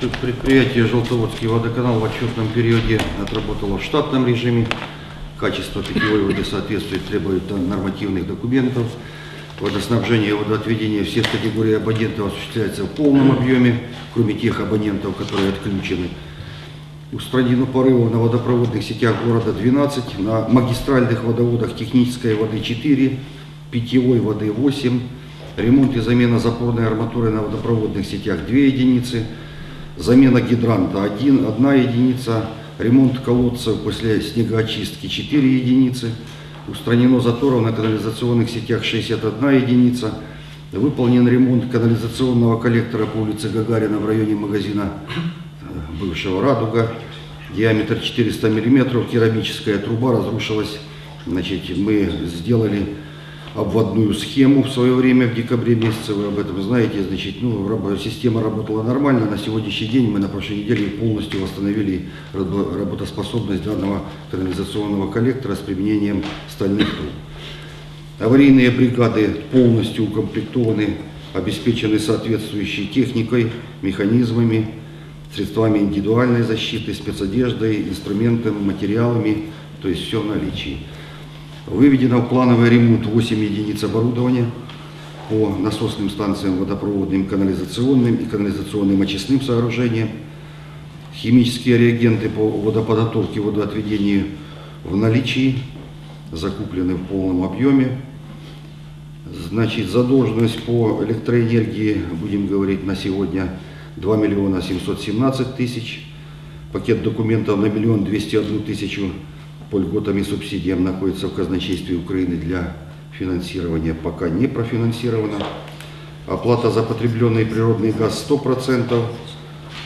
Предприятие «Желтоводский водоканал» в отчетном периоде отработало в штатном режиме. Качество питьевой воды соответствует требованиям нормативных документов. Водоснабжение и водоотведение всех категорий абонентов осуществляется в полном объеме, кроме тех абонентов, которые отключены. Устранено порывов на водопроводных сетях города 12, на магистральных водоводах технической воды 4, питьевой воды 8, ремонт и замена запорной арматуры на водопроводных сетях 2 единицы, замена гидранта 1, 1 единица, ремонт колодцев после снегоочистки 4 единицы, устранено заторов на канализационных сетях 61 единица, выполнен ремонт канализационного коллектора по улице Гагарина в районе магазина э, бывшего «Радуга», диаметр 400 мм, керамическая труба разрушилась. Значит, мы сделали обводную схему в свое время, в декабре месяце, вы об этом знаете, значит, ну, система работала нормально, на сегодняшний день мы на прошлой неделе полностью восстановили рабо- работоспособность данного канализационного коллектора с применением стальных труб. Аварийные бригады полностью укомплектованы, обеспечены соответствующей техникой, механизмами, средствами индивидуальной защиты, спецодеждой, инструментами, материалами, то есть все в наличии. Выведено в плановый ремонт 8 единиц оборудования по насосным станциям, водопроводным, канализационным и канализационным очистным сооружениям. Химические реагенты по водоподготовке, водоотведению в наличии, закуплены в полном объеме. Значит, задолженность по электроэнергии, будем говорить на сегодня, 2 миллиона 717 тысяч. Пакет документов на миллион 201 тысячу по льготам и субсидиям находится в казначействе Украины для финансирования, пока не профинансировано. Оплата за потребленный природный газ 100%.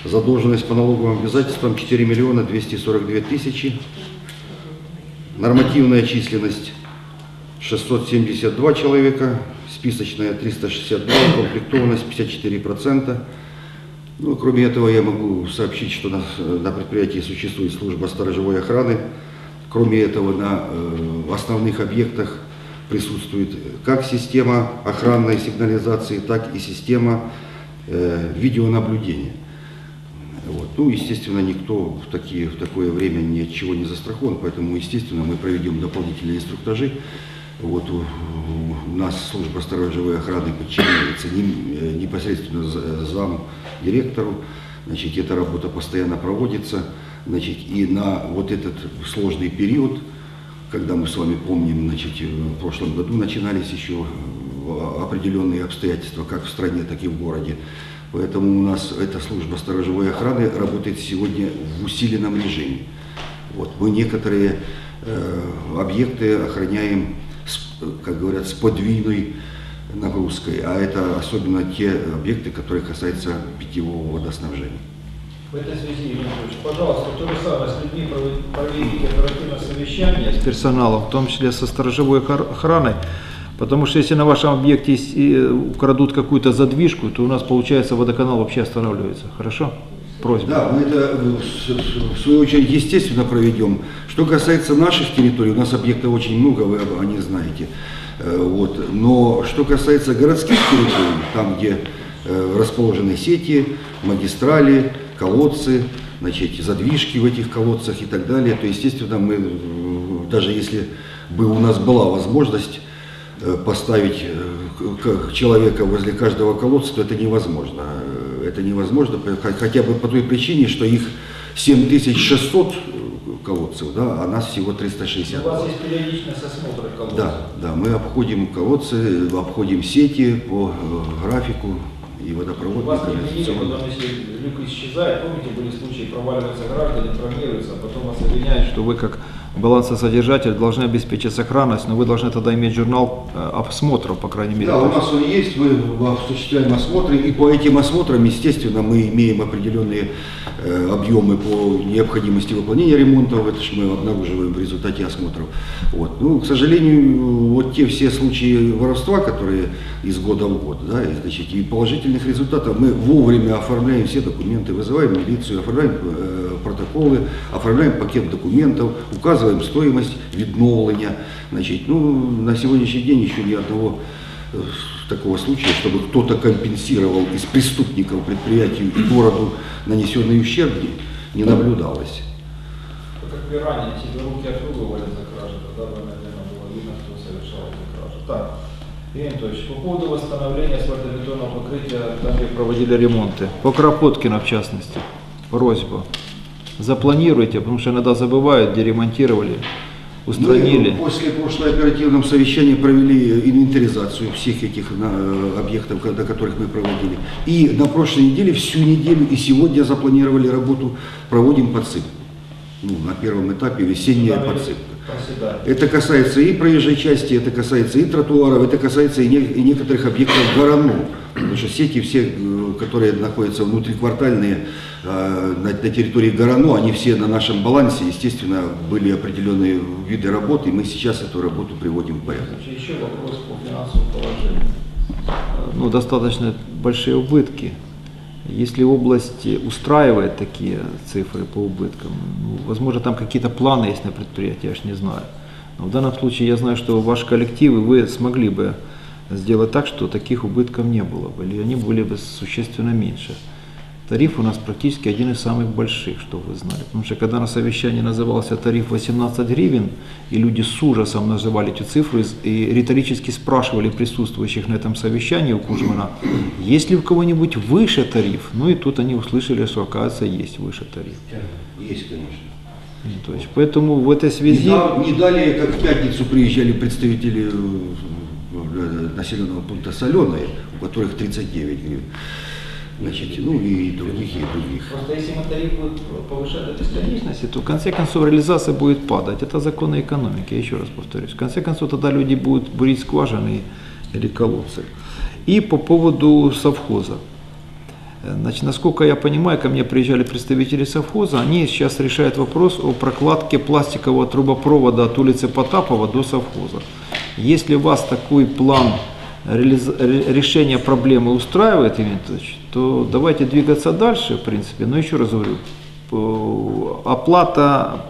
Задолженность по налоговым обязательствам 4 миллиона 242 тысячи. Нормативная численность 672 человека, списочная 362, комплектованность 54%. Ну, кроме этого, я могу сообщить, что на, на предприятии существует служба сторожевой охраны. Кроме этого, на э, основных объектах присутствует как система охранной сигнализации, так и система э, видеонаблюдения. Вот. Ну, естественно, никто в, такие, в такое время ни от чего не застрахован, поэтому, естественно, мы проведем дополнительные инструктажи. Вот у, у нас служба сторожевой охраны подчиняется ним- э, непосредственно за- зам директору. Значит, эта работа постоянно проводится. Значит, и на вот этот сложный период, когда мы с вами помним, значит, э, в прошлом году начинались еще э, определенные обстоятельства, как в стране, так и в городе. Поэтому у нас эта служба сторожевой охраны работает сегодня в усиленном режиме. Вот, мы некоторые э, объекты охраняем, с, как говорят, с подвижной нагрузкой, а это особенно те объекты, которые касаются питьевого водоснабжения. В этой связи, Юрий Анатольевич, пожалуйста, то же самое с людьми провед- проведите оперативное совещание с персоналом, в том числе со сторожевой охр- охраной, потому что если на вашем объекте э, украдут какую-то задвижку, то у нас, получается, водоканал вообще останавливается. Хорошо? Просьба. Да, мы это э, в свою очередь естественно проведем. Что касается наших территорий, у нас объектов очень много, вы об- о них знаете. Э, Вот. Но что касается городских территорий, там, где расположены сети, магистрали, колодцы, значит, задвижки в этих колодцах и так далее, то, естественно, мы, э, даже если бы у нас была возможность э, поставить э, человека возле каждого колодца, то это невозможно. Это невозможно, хотя бы по той причине, что их 7600 колодцев, да, а нас всего 360. У вас есть периодичность осмотра колодцев. Да, да, мы обходим колодцы, обходим сети по графику и У водопроводные, вас не потом, если люк исчезает, помните, были случаи, проваливаются граждане, травмируются, а потом вас обвиняют, что вы как балансосодержатель должны обеспечить сохранность, но вы должны тогда иметь журнал э, осмотров, по крайней мере. Да, у нас он есть, мы осуществляем осмотры, и по этим осмотрам, естественно, мы имеем определенные э, объемы по необходимости выполнения ремонтов, это же мы обнаруживаем в результате осмотров. Вот. Ну, к сожалению, вот те все случаи воровства, которые из года в год, да, и, значит, и положительных результатов, мы вовремя оформляем все документы, вызываем милицию, оформляем э, протоколы, оформляем пакет документов, указываем стоимость відновлення. Значит, ну, на сегодняшний день еще ни одного э, такого случая, чтобы кто-то компенсировал из преступников предприятию и городу нанесенный ущерб, не, наблюдалось. Как в Иране, тебе руки отрубывали за кражу, тогда бы, наверное, было видно, кто совершал эти кражи. Так, Евгений Анатольевич, по поводу восстановления асфальтобетонного покрытия, там где проводили ремонты, по Кропоткину в частности, просьба, запланируйте, потому что иногда забывают, где ремонтировали, устранили. Мы после прошлого оперативного совещания провели инвентаризацию всех этих на, объектов, до которых мы проводили. И на прошлой неделе, всю неделю и сегодня запланировали работу, проводим подсыпку. Ну, на первом этапе весенняя подсыпка. Это касается и проезжей части, это касается и тротуаров, это касается и, не- и некоторых объектов Горану. Потому что сети все, э, которые находятся внутриквартальные э, на, на территории Горану, они все на нашем балансе. Естественно, были определенные виды работы, и мы сейчас эту работу приводим в порядок. Еще вопрос по финансовому положению. Ну, достаточно большие убытки. Если область устраивает такие цифры по убыткам, ну, возможно, там какие-то планы есть на предприятии, я ж не знаю. Но в данном случае я знаю, что ваш коллектив, и вы смогли бы сделать так, что таких убытков не было бы, или они были бы существенно меньше. Тариф у нас практически один из самых больших, что вы знали. Потому что когда на совещании назывался тариф 18 гривен, и люди с ужасом называли эту цифру и- риторически спрашивали присутствующих на этом совещании у Кужмана, есть ли у кого-нибудь выше тариф? Ну и тут они услышали, что оказывается есть выше тариф. Есть, конечно. Ну, То есть, поэтому в этой Не, связи... да- не далее, как в пятницу приезжали представители э, населенного пункта Соленое, у которых 39 гривен. Значит, ну и других, и других. Просто если мы тариф будет повышать до бесконечности, то в конце концов реализация будет падать. Это законы экономики, я еще раз повторюсь. В конце концов тогда люди будут бурить скважины или колодцы. И по поводу совхоза. Э, Значит, насколько я понимаю, ко мне приезжали представители совхоза, они сейчас решают вопрос о прокладке пластикового трубопровода от улицы Потапова до совхоза. Если вас такой план решения проблемы устраивает, Анатольевич, то давайте двигаться дальше, в принципе. Но еще раз говорю, по- оплата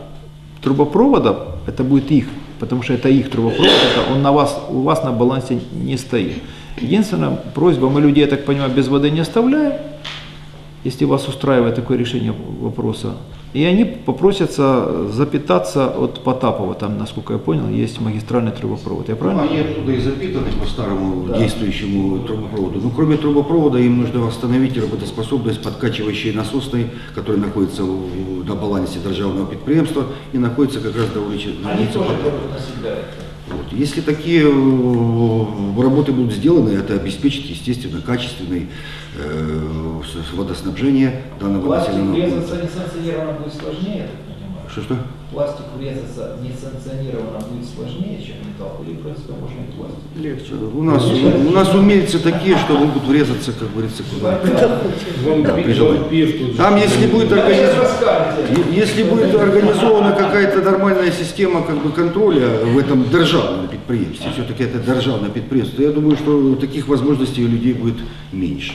трубопровода, это будет их, потому что это их трубопровод, это он на вас, у вас на балансе не стоит. Единственная просьба, мы людей, я так понимаю, без воды не оставляем, если вас устраивает такое решение вопроса. И они попросятся запитаться от Потапова, там, насколько я понял, есть магистральный трубопровод. Я Ну, правильно? они оттуда и запитаны по старому Да. действующему трубопроводу. Но кроме трубопровода им нужно восстановить работоспособность подкачивающей насосной, которая находится в- на балансе державного предприятия и находится как раз до улицы, на Они улице тоже Вот. Если такие э, работы будут сделаны, это обеспечит, естественно, качественное э, водоснабжение данного Пластик населенного пункта. несанкционированно будет сложнее, я так понимаю. Что-что? Пластик врезаться несанкционированно будет сложнее, чем металл, или, в принципе, можно и пластик. Легче. У нас, у нас умельцы такие, что могут врезаться, как говорится, куда же. Там, если будет, Да, организ- если будет организована какая-то нормальная система как бы, контроля в этом державном предприятии, все-таки это державное предприятие, то я думаю, что таких возможностей у людей будет меньше.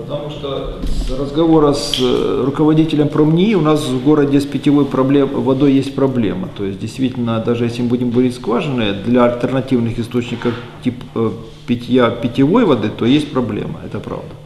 Потому что с разговора с э, руководителем Промнии у нас в городе с питьевой проблем, водой есть проблема. То есть действительно, даже если мы будем бурить скважины, для альтернативных источников тип э, питья питьевой воды, то есть проблема, это правда.